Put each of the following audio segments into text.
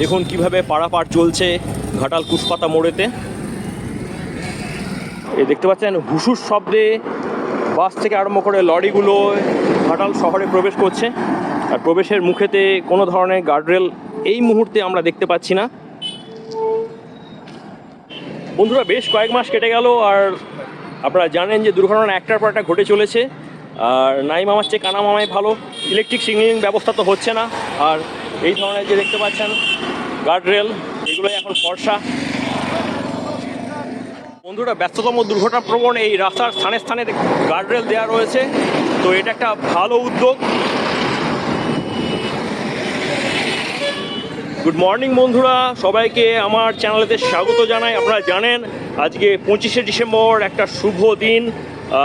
দেখুন কীভাবে পারাপার চলছে ঘাটাল কুশপাতা মোড়েতে। এ দেখতে পাচ্ছেন, হুসুর শব্দে বাস থেকে আরম্ভ করে লরিগুলো ঘাটাল শহরে প্রবেশ করছে। আর প্রবেশের মুখেতে কোনো ধরনের গার্ডরেল এই মুহূর্তে আমরা দেখতে পাচ্ছি না। বন্ধুরা, বেশ কয়েক মাস কেটে গেল আর আপনারা জানেন যে দুর্ঘটনা একটার পর একটা ঘটে চলেছে। আর নাই মামার চেয়ে কানা মামাই ভালো। ইলেকট্রিক সিগন্যালিং ব্যবস্থা তো হচ্ছে না। আর এই ধরনের যে দেখতে পাচ্ছেন গার্ডরেল এগুলোই এখন ফর্সা। বন্ধুরা, ব্যস্ততম দুর্ঘটনা প্রবণ এই রাস্তার স্থানে স্থানে গার্ডরেল দেওয়া রয়েছে। তো এটা একটা ভালো উদ্যোগ। গুড মর্নিং বন্ধুরা। সবাইকে আমার চ্যানেলেতে স্বাগত জানাই। আপনারা জানেন, আজকে পঁচিশে ডিসেম্বর একটা শুভ দিন।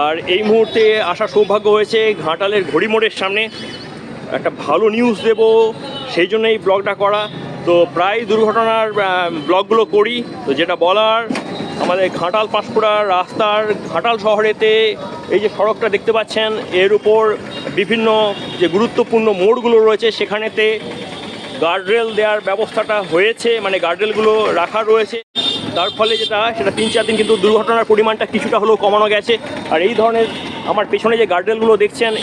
আর এই মুহূর্তে আসা সৌভাগ্য হয়েছে ঘাটালের ঘড়ি মোড়ের সামনে। একটা ভালো নিউজ দেব, সেই জন্য এই ব্লগটা করা। তো প্রায় দুর্ঘটনার ব্লগগুলো করি। তো যেটা বলার, আমাদের ঘাটাল পাঁশকুড়ার রাস্তার ঘাটাল শহরেতে এই যে সড়কটা দেখতে পাচ্ছেন, এর উপর বিভিন্ন যে গুরুত্বপূর্ণ মোড়গুলো রয়েছে, সেখানেতে গার্ডরেল দেওয়ার ব্যবস্থাটা হয়েছে মানে গার্ডরেলগুলো রাখা রয়েছে। তার ফলে যেটা সেটা তিন চার দিন কিন্তু দুর্ঘটনার পরিমাণটা কিছুটা হলেও কমানো গেছে। আর এই ধরনের আমার পেছনে যে গার্ডরেলগুলো দেখছেন,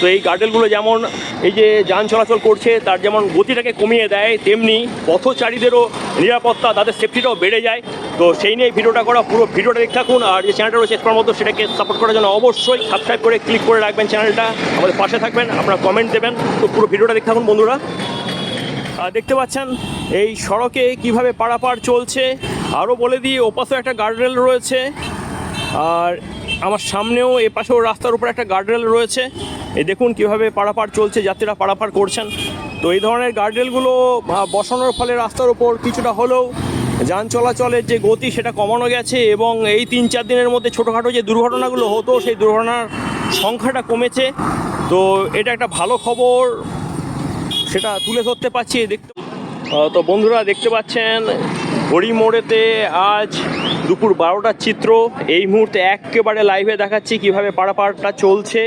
তো এই গার্ডরেলগুলো যেমন এই যে যান চলাচল করছে, তার যেমন গতিটাকে কমিয়ে দেয়, তেমনি পথচারীদেরও নিরাপত্তা, তাদের সেফটিটাও বেড়ে যায়। তো সেই নিয়ে ভিডিওটা করা, পুরো ভিডিওটা দেখতে থাকুন, আর যে চ্যানেলটা রয়েছে এক্সপার মতো, সেটাকে সাপোর্ট করার জন্য অবশ্যই সাবস্ক্রাইব করে ক্লিক করে রাখবেন চ্যানেলটা আমাদের পাশে থাকবেন, আপনারা কমেন্ট দেবেন। তো পুরো ভিডিওটা দেখতে থাকুন, বন্ধুরা। আর দেখতে পাচ্ছেন, এই সড়কে কীভাবে পারাপার চলছে, আরও বলে দিই ওপাশে একটা গার্ডরেল রয়েছে। আর আমার সামনেও এ পাশেও রাস্তার উপর একটা গার্ডরেল রয়েছে। এই দেখুন কীভাবে পারাপার চলছে, যাত্রীরা পারাপার করছেন। তো এই ধরনের গার্ডরেলগুলো বসানোর ফলে রাস্তার উপর কিছুটা হলেও যান চলাচলের যে গতি, সেটা কমানো গেছে এবং এই তিন চার দিনের মধ্যে ছোটোখাটো যে দুর্ঘটনাগুলো হতো, সেই দুর্ঘটনার সংখ্যাটা কমেছে। তো এটা একটা ভালো খবর, সেটা তুলে ধরতে পারছি দেখতে তো বন্ধুরা দেখতে পাচ্ছেন ঘড়ি মোড়েতে আজ দুপুর বারোটার চিত্র। এই মুহূর্তে একেবারে লাইভে দেখাচ্ছি কীভাবে পাড়াপাড়টা চলছে।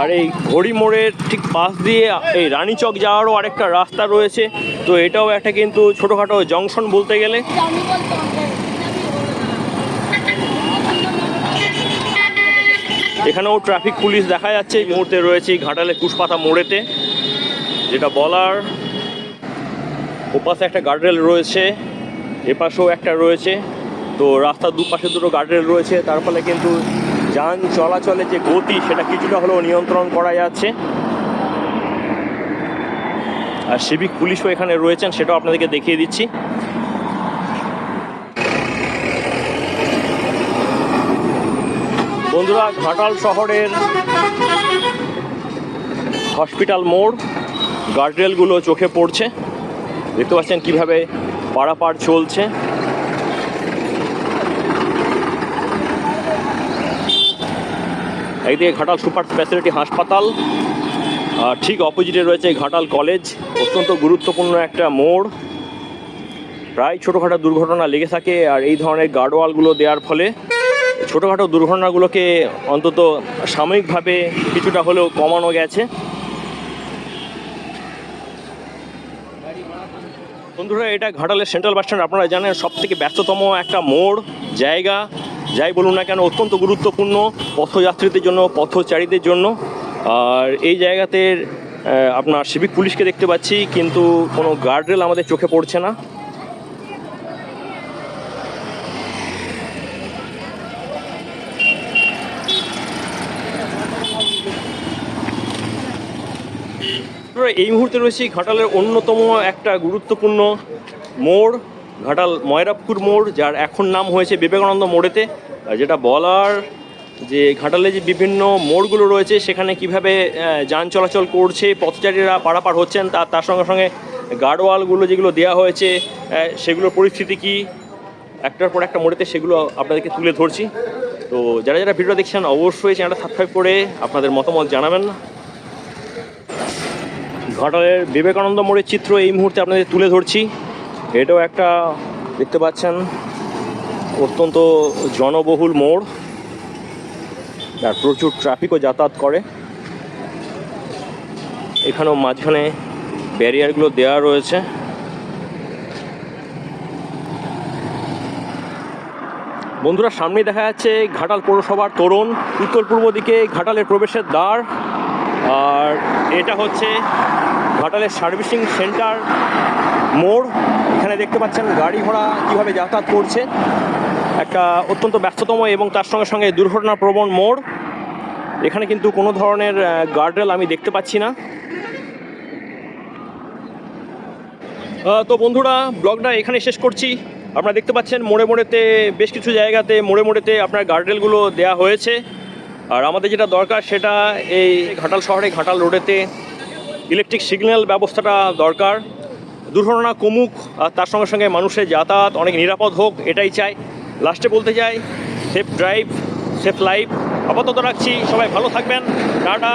আর এই ঘড়ি মোড়ের ঠিক পাশ দিয়ে এই রানীচক যাওয়ারও আরেকটা রাস্তা রয়েছে। তো এটাও একটা কিন্তু ছোটোখাটো জংশন বলতে গেলে। এখানেও ট্রাফিক পুলিশ দেখা যাচ্ছে। এই মুহূর্তে রয়েছে ঘাটালে কুশপাতা মোড়েতে। যেটা বলার ওপাশে একটা গার্ডরেল রয়েছে। এপাশেও একটা রয়েছে। তো রাস্তার দুপাশে দুটো গার্ডরেল রয়েছে। তার ফলে কিন্তু যান চলাচলের যে গতি, সেটা কিছুটা হলেও নিয়ন্ত্রণ করা যাচ্ছে। আর সিভিক পুলিশও এখানে রয়েছেন, সেটাও আপনাদেরকে দেখিয়ে দিচ্ছি। বন্ধুরা, ঘাটাল শহরের হসপিটাল মোড় গার্ডরেলগুলো চোখে পড়ছে। দেখতে পাচ্ছেন কীভাবে পারাপার চলছে। একদিকে ঘাটাল সুপার স্পেশালিটি হাসপাতাল, আর ঠিক অপোজিটে রয়েছে ঘাটাল কলেজ, অত্যন্ত গুরুত্বপূর্ণ একটা মোড়। প্রায় ছোটোখাটো দুর্ঘটনা লেগে থাকে, আর এই ধরনের গার্ডওয়ালগুলো দেওয়ার ফলে ছোটোখাটো দুর্ঘটনাগুলোকে অন্তত সাময়িকভাবে কিছুটা হলেও কমানো গেছে। বন্ধুরা, এটা ঘাটালের সেন্ট্রাল বাস স্ট্যান্ড আপনারা জানেন সব থেকে ব্যস্ততম একটা মোড়, জায়গা। যাই বলুন না কেন, অত্যন্ত গুরুত্বপূর্ণ পথযাত্রীদের জন্য, পথচারীদের জন্য। আর এই জায়গাতে আপনার সিভিক পুলিশকে দেখতে পাচ্ছি, কিন্তু কোনো গার্ডরেল আমাদের চোখে পড়ছে না। আমরা এই মুহূর্তে রয়েছি ঘাটালের অন্যতম একটা গুরুত্বপূর্ণ মোড়, ঘাটাল ময়রাপুর মোড়, যার এখন নাম হয়েছে বিবেকানন্দ মোড়েতে। যেটা বলার যে ঘাটালে যে বিভিন্ন মোড়গুলো রয়েছে, সেখানে কীভাবে যান চলাচল করছে, পথচারীরা পারাপার হচ্ছেন তার তার সঙ্গে সঙ্গে গার্ডওয়ালগুলো যেগুলো দেওয়া হয়েছে সেগুলোর পরিস্থিতি কি? একটার পর একটা মোড়েতে সেগুলো আপনাদেরকে তুলে ধরছি। তো যারা যারা ভিডিও দেখছেন, অবশ্যই চ্যানেলটা সাবস্ক্রাইব করে আপনাদের মতামত জানাবেন। ঘাটালের বিবেকানন্দ মোড়ের চিত্র এই মুহূর্তে আপনাদের তুলে ধরছি। এটাও একটা দেখতে পাচ্ছেন, অত্যন্ত জনবহুল মোড়, আর প্রচুর ট্রাফিকও যাতায়াত করে। এখানেও মাঝখানে ব্যারিয়ারগুলো দেওয়া রয়েছে। বন্ধুরা সামনে দেখা যাচ্ছে ঘাটাল পৌরসভার তোরণ। উত্তর পূর্ব দিকে ঘাটালের প্রবেশের দ্বার, আর এটা হচ্ছে ঘাটালের সার্ভিসিং সেন্টার মোড়। এখানে দেখতে পাচ্ছেন গাড়ি ঘোড়া কীভাবে যাতায়াত করছে। একটা অত্যন্ত ব্যস্ততম এবং তার সঙ্গে সঙ্গে দুর্ঘটনা প্রবণ মোড়। এখানে কিন্তু কোনো ধরনের গার্ডরেল আমি দেখতে পাচ্ছি না। তো বন্ধুরা, ব্লগটা এখানে শেষ করছি। আপনারা দেখতে পাচ্ছেন মোড়ে মোড়েতে বেশ কিছু জায়গাতে, মোড়ে মোড়েতে আপনার গার্ডরেলগুলো দেওয়া হয়েছে। আর আমাদের যেটা দরকার সেটা এই ঘাটাল শহরে, ঘাটাল রোডেতে ইলেকট্রিক সিগন্যাল ব্যবস্থাটা দরকার, দুর্ঘটনা কমুক, আর তার সঙ্গে সঙ্গে মানুষের যাতায়াত অনেক নিরাপদ হোক, এটাই চাই। লাস্টে বলতে চাই সেফ ড্রাইভ সেফ লাইফ আপাতত রাখছি, সবাই ভালো থাকবেন। টাটা।